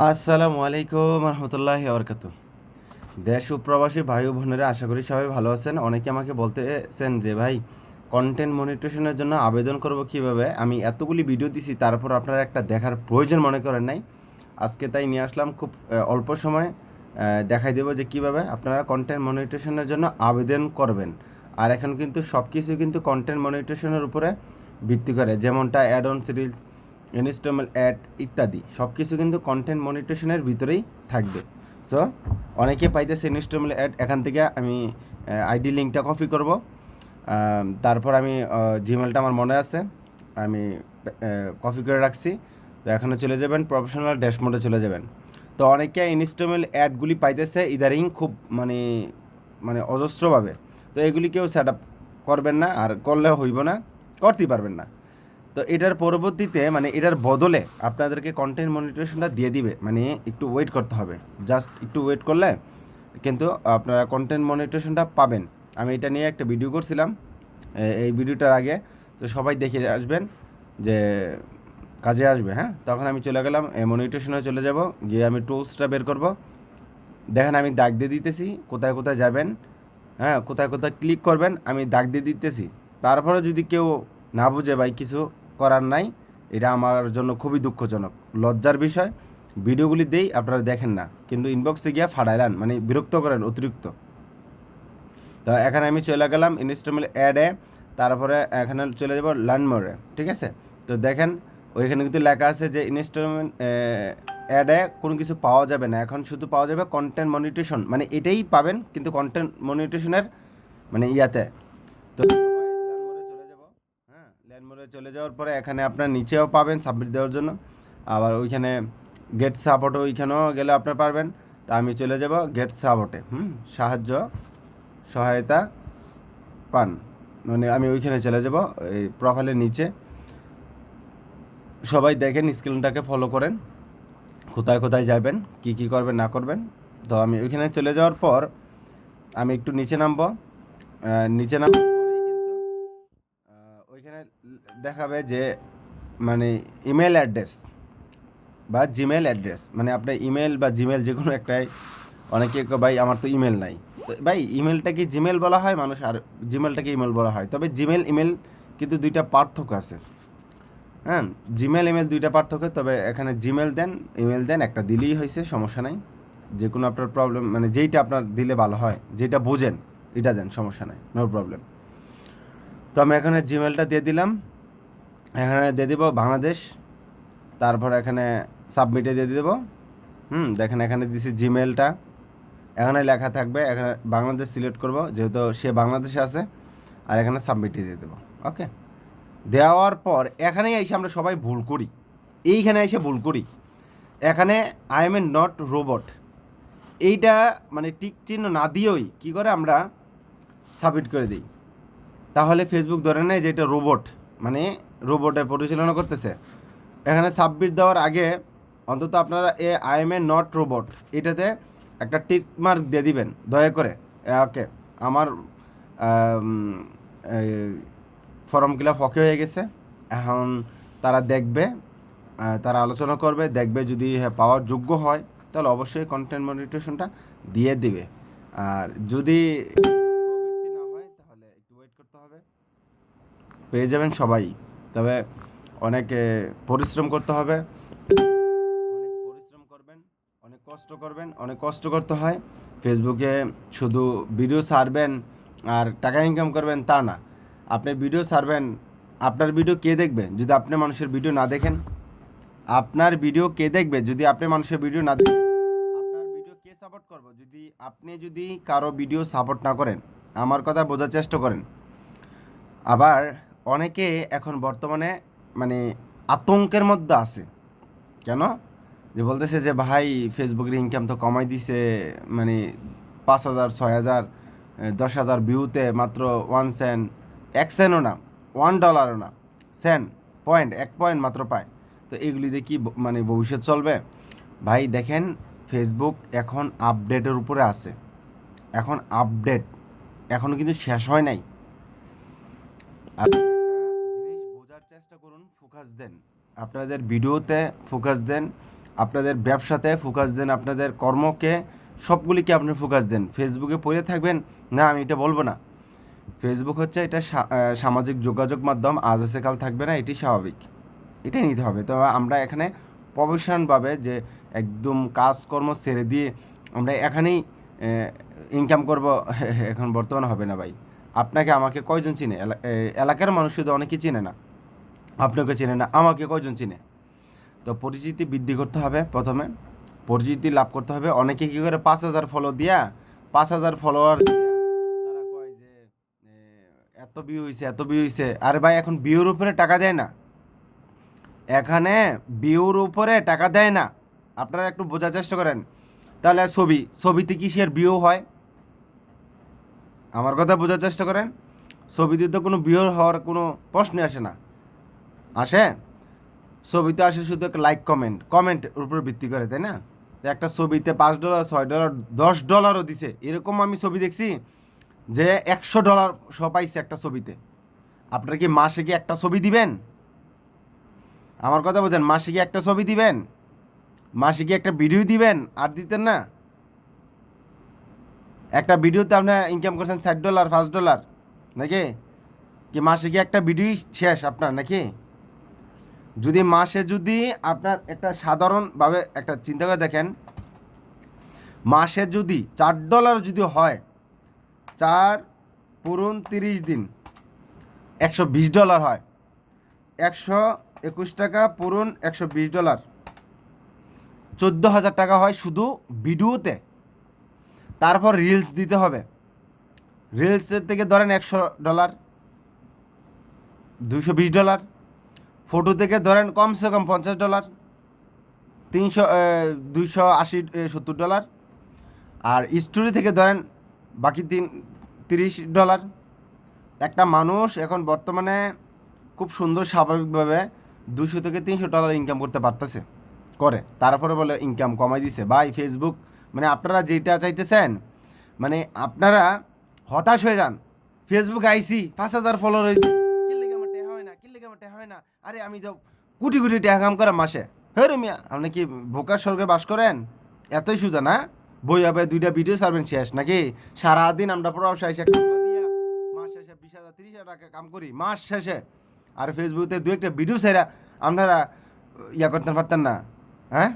আসসালামু আলাইকুম রহমতুল্লাহ বরকাত দেশ ও প্রবাসী ভাই বোনেরা, আশা করি সবাই ভালো আছেন। অনেকে আমাকে বলতেছেন যে, ভাই কন্টেন্ট মনিটেশনের জন্য আবেদন করব কীভাবে? আমি এতগুলি ভিডিও দিছি, তারপর আপনারা একটা দেখার প্রয়োজন মনে করেন নাই। আজকে তাই নিয়ে আসলাম খুব অল্প সময়ে দেখাই দেবো যে কীভাবে আপনারা কন্টেন্ট মনিটেশনের জন্য আবেদন করবেন। আর এখন কিন্তু সব কিছু কিন্তু কন্টেন্ট মনিটেশনের উপরে ভিত্তি করে। যেমনটা অ্যাড অন সিরিজ ইনস্টমেল অ্যাড ইত্যাদি। সব কিছু কিন্তু কন্টেন্ট মনিটেশনের ভিতরেই থাকবে। সো অনেকে পাইতেছে ইনস্টমেল অ্যাড এখান থেকে আমি আইডি লিঙ্কটা কপি করব। তারপর আমি জিমেলটা আমার মনে আছে, আমি কপি করে রাখছি। তো এখানে চলে যাবেন প্রফেশনাল ড্যাশবোর্ডে চলে যাবেন। তো অনেকে ইনস্টমেল অ্যাডগুলি পাইতেছে ইদারিং খুব মানে মানে অজস্রভাবে। তো এগুলি কেউ সেট আপ করবেন না, আর করলে হইব না, করতেই পারবেন না। তো এটার পরবর্তীতে মানে এটার বদলে আপনাদেরকে কন্টেন্ট মনিটরেশনটা দিয়ে দিবে। মানে একটু ওয়েট করতে হবে। জাস্ট একটু ওয়েট করলে কিন্তু আপনারা কন্টেন্ট মনিটরেশনটা পাবেন। আমি এটা নিয়ে একটা ভিডিও করছিলাম। এই ভিডিওটার আগে। তো সবাই দেখে আসবেন যে কাজে আসবে হ্যাঁ? তখন আমি চলে গেলাম এই মনিটেশনে চলে যাব। গিয়ে আমি টুলসটা বের করব। দেখেন আমি দাগ দিয়ে দিতেছি, কোথায় কোথায় যাবেন হ্যাঁ? কোথায় কোথায় ক্লিক করবেন, আমি দাগ দিয়ে দিতেছি। তারপরে যদি কেউ না বুঝে ভাই কিছু করার নাই, এটা আমার জন্য খুবই দুঃখজনক। লজ্জার বিষয়, ভিডিওগুলি দেই, আপনারা দেখেন না, কিন্তু ইনবক্সে গিয়ে ফাড়াইলান মানে বিরক্ত করেন অতিরিক্ত। তো এখানে আমি চলে গেলাম ইনস্টমেল অ্যাডে তারপরে এখানে চলে যাব লার্ন মোড়ে ঠিক আছে? তো দেখেন, ওইখানে কিন্তু লেখা আছে যে ইনস্টলমেন্ট অ্যাডে কোনো কিছু পাওয়া যাবে না, এখন শুধু পাওয়া যাবে কন্টেন্ট মনিটেশন মানে এটাই পাবেন, কিন্তু কন্টেন্ট মনিটেশনের মানে ইয়াতে। তো ল্যান্ডমোরে চলে যাওয়ার পরে এখানে আপনার নিচেও পাবেন সাবমিট দেওয়ার জন্য। আবার ওইখানে গেট সাপোর্ট ওইখানেও গেলে আপনার পারবেন। তা আমি চলে যাব গেট সাপোর্টে হুম, সাহায্য, সহায়তা পান। মানে আমি ওইখানে চলে যাব, এই প্রোফাইলের নিচে। সবাই দেখেন স্ক্রিনটাকে ফলো করেন। কোথায় কোথায় যাবেন, কি কি করবেন, না করবেন। তো আমি ওইখানে চলে যাওয়ার পর আমি একটু নিচে নামবো। নিচে নামার দেখাবে যে মানে ইমেল অ্যাড্রেস বা জিমেল অ্যাড্রেস মানে আপনার ইমেল বা জিমেল যে কোনো একটাই। অনেকে ভাই, আমার তো ইমেল নাই। তো, ভাই ইমেলটা কি জিমেল বলা হয়? মানুষ আর জিমেলটাকে ইমেল বলা হয়। তবে জিমেল ইমেল কিন্তু দুইটা পার্থক্য আছে। হ্যাঁ জিমেল ইমেল দুইটা পার্থক্য। তবে এখানে জিমেল দেন ইমেল দেন, একটা দিলেই হয়েছে, সমস্যা নাই। যে কোনো আপনার প্রবলেম মানে যেইটা আপনার দিলে ভালো হয় যেটা বোঝেন, এটা দেন, সমস্যা নাই নো প্রবলেম তো আমি এখানে জিমেলটা দিয়ে দিলাম। এখানে দিয়ে দিব বাংলাদেশ, তারপর এখানে সাবমিটে দিয়ে দেবো। হুম, দেখেন এখানে দিছি জিমেলটা এখানে লেখা থাকবে, এখানে বাংলাদেশ সিলেক্ট করব, যেহেতু সে বাংলাদেশে আছে, আর এখানে সাবমিটে দিয়ে দেবো ওকে দেওয়ার পর এখানেই এসে আমরা সবাই ভুল করি। এইখানে এসে ভুল করি। এখানে I am a not robot এইটা মানে টিক চিহ্ন না দিয়েই কী করে আমরা সাবমিট করে দিই? তাহলে ফেসবুক ধরে নেয় যে এটা রোবট মানে রোবটে পরিচালনা করতেছে। এখানে সাবমিট দেওয়ার আগে অন্তত আপনারা a I am a not robot এটাতে একটা টিক মার্ক দিয়ে দিবেন, দয়া করে। ওকে আমার ফর্ম ফিল আপ ওকে হয়ে গেছে। এখন তারা দেখবে তারা আলোচনা করবে, দেখবে যদি পাওয়ার যোগ্য হয়, তাহলে অবশ্যই কন্টেন্ট মনিটেশনটা দিয়ে দিবে। আর যদি পেয়ে যাবেন সবাই। তবে অনেক পরিশ্রম করতে হবে। অনেক পরিশ্রম করবেন, অনেক কষ্ট করবেন, অনেক কষ্ট করতে হয়। ফেসবুকে শুধু ভিডিও ছাড়বেন আর টাকা ইনকাম করবেন তা না। আপনি ভিডিও ছাড়বেন, আপনার ভিডিও কে দেখবে? যদি আপনি মানুষের ভিডিও না দেখেন, আপনার ভিডিও কে দেখবে? যদি আপনি মানুষের ভিডিও না দেখেন, আপনার ভিডিও কে সাপোর্ট করবে? যদি আপনি যদি কারও ভিডিও সাপোর্ট না করেন, আমার কথা বোঝার চেষ্টা করেন। আবার অনেকে এখন বর্তমানে মানে আতঙ্কের মধ্যে আছে। কেন? যে বলতেছে যে, ভাই ফেসবুকের ইনকাম তো কমাই দিছে মানে পাঁচ হাজার, ছয় হাজার, দশ হাজার ভিউতে মাত্র ওয়ান সেন্ট এক সেন্টও না ওয়ান ডলারও না সেন্ট পয়েন্ট এক পয়েন্ট মাত্র পায়। তো এগুলি দিয়ে কি মানে ভবিষ্যৎ চলবে? ভাই, দেখেন ফেসবুক এখন আপডেটের উপরে আছে। এখন আপডেট এখনও কিন্তু শেষ হয় নাই। চেষ্টা করুন, ফোকাস দেন। আপনাদের ভিডিওতে ফোকাস দেন, আপনাদের ব্যবসাতে ফোকাস দেন, আপনাদের কর্মকে, সবগুলিকে আপনি ফোকাস দেন। ফেসবুকে পড়ে থাকবেন? না, আমি এটা বলব না। ফেসবুক হচ্ছে এটা সামাজিক যোগাযোগ মাধ্যম, আজ আছে, কাল থাকবে না, এটি স্বাভাবিক। এটাই নিতে হবে। তো আমরা এখানে প্রফেশনভাবে যে একদম কাজকর্ম ছেড়ে দিয়ে আমরা এখানেই ইনকাম করব এখন বর্তমানে হবে না ভাই। আপনাকে, আমাকে কয়জন চিনে? এলাকার মানুষ শুধু অনেকে চিনে না। আপনাকে চিনে না, আমাকে কয়জন চিনে? তো পরিচিতি বৃদ্ধি করতে হবে প্রথমে। পরিচিতি লাভ করতে হবে। অনেকে কী করে পাঁচ হাজার ফলো দিয়া, পাঁচ হাজার ফলোয়ার তারা কয় যে এত ভিউ হয়েছে এত ভিউ হয়েছে আরে ভাই, এখন ভিউর উপরে টাকা দেয় না। এখানে ভিউর উপরে টাকা দেয় না। আপনারা একটু বোঝার চেষ্টা করেন। তাহলে ছবি, ছবিতে কি সে ভিউ হয়? আমার কথা বোঝার চেষ্টা করেন। ছবিতে তো কোনো ভিউ হওয়ার কোনো প্রশ্নই আসে না। আসে? ছবিতে আসে শুধু একটা লাইক কমেন্ট কমেন্ট উপর ভিত্তি করে, তাই না? একটা ছবিতে পাঁচ ডলার ছয় ডলার দশ ডলারও দিছে। এরকম আমি ছবি দেখছি যে একশো ডলার সব পাইছে একটা ছবিতে। আপনারা কি মাসে কি একটা ছবি দিবেন? আমার কথা বোঝেন, মাসে কি একটা ছবি দিবেন? মাসে কি একটা ভিডিও দিবেন? আর দিতেন না। একটা ভিডিওতে আপনি ইনকাম করছেন ষাট ডলার পাঁচ ডলার নাকি? কি মাসে কি একটা ভিডিও শেষ আপনার, নাকি? যদি মাসে যদি আপনার একটা সাধারণভাবে একটা চিন্তা করে দেখেন, মাসে যদি চার ডলার যদি হয়, চার পুরুন তিরিশ দিন, একশো বিশ ডলার হয়, একশো একুশ টাকা পুরুন একশো বিশ ডলার, চোদ্দ হাজার টাকা হয় শুধু ভিডিওতে, তারপর রিলস দিতে হবে। রিলসের থেকে ধরেন একশো ডলার দুশো বিশ ডলার ফটো থেকে ধরেন কমসে কম পঞ্চাশ ডলার, তিনশো দুইশো আশি সত্তর ডলার, আর স্টোরি থেকে ধরেন বাকি তিন, তিরিশ ডলার। একটা মানুষ এখন বর্তমানে খুব সুন্দর স্বাভাবিকভাবে দুশো থেকে তিনশো ডলার ইনকাম করতে পারতেছে, করে। তারপরে বলে ইনকাম কমাই দিছে। ভাই ফেসবুক মানে আপনারা যেটা চাইতেছেন মানে আপনারা হতাশ হয়ে যান। ফেসবুক আইসি পাঁচ হাজার ফলোয়ার হয়েছে আরে আমি তো কোটি কোটি টাকা কাম করে মাসে। হ্যাঁ রুমিয়া, আপনি কি ভোকার স্বর্গে বাস করেন? এতই সুজা না? বই হবে দুইটা ভিডিও সার্ভেন শেষ, নাকি? সারাদিন আমরা প্রবাসে এসে মাস শেষে বিশ হাজার, তিরিশ হাজার টাকা কাম করি, মাস শেষে। আর ফেসবুকে দু একটা ভিডিও সেরা আপনারা ইয়া করতে পারতেন না হ্যাঁ?